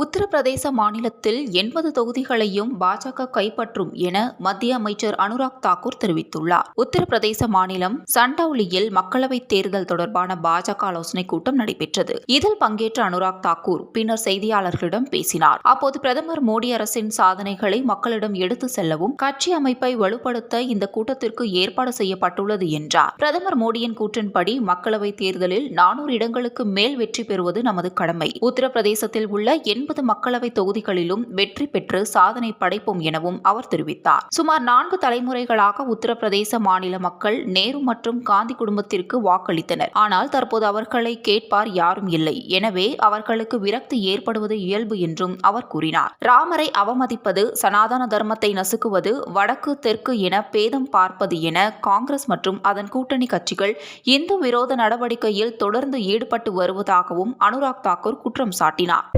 உத்தரப்பிரதேச மாநிலத்தில் எண்பது தொகுதிகளையும் பாஜக கைப்பற்றும் என மத்திய அமைச்சர் அனுராக் தாக்கூர் தெரிவித்துள்ளார். உத்தரப்பிரதேச மாநிலம் சண்டவுலியில் மக்களவைத் தேர்தல் தொடர்பான பாஜக ஆலோசனைக் கூட்டம் நடைபெற்றது. இதில் பங்கேற்ற அனுராக் தாக்கூர் பின்னர் செய்தியாளர்களிடம் பேசினார். அப்போது பிரதமர் மோடி அரசின் சாதனைகளை மக்களிடம் எடுத்து செல்லவும் கட்சி அமைப்பை வலுப்படுத்த இந்த கூட்டத்திற்கு ஏற்பாடு செய்யப்பட்டுள்ளது என்றார். பிரதமர் மோடியின் கூற்றின்படி மக்களவைத் தேர்தலில் நானூறு இடங்களுக்கு மேல் வெற்றி பெறுவது நமது கடமை. உத்தரப்பிரதேசத்தில் உள்ள எண்பது மக்களவை தொகுதிகளிலும் வெற்றி பெற்று சாதனை படைப்போம் எனவும் அவர் தெரிவித்தார். சுமார் நான்கு தலைமுறைகளாக உத்தரப்பிரதேச மாநில மக்கள் நேரு மற்றும் காந்தி குடும்பத்திற்கு வாக்களித்தனர். ஆனால் தற்போது அவர்களை கேட்பார் யாரும் இல்லை. எனவே அவர்களுக்கு விரக்தி ஏற்படுவது இயல்பு என்றும் அவர் கூறினார். ராமரை அவமதிப்பது சனாதன தர்மத்தை நசுக்குவது வடக்கு தெற்கு என பேதம் பார்ப்பது என காங்கிரஸ் மற்றும் அதன் கூட்டணி கட்சிகள் இந்து விரோத நடவடிக்கையில் தொடர்ந்து ஈடுபட்டு வருவதாகவும் அனுராக் தாக்கூர் குற்றம் சாட்டினார்.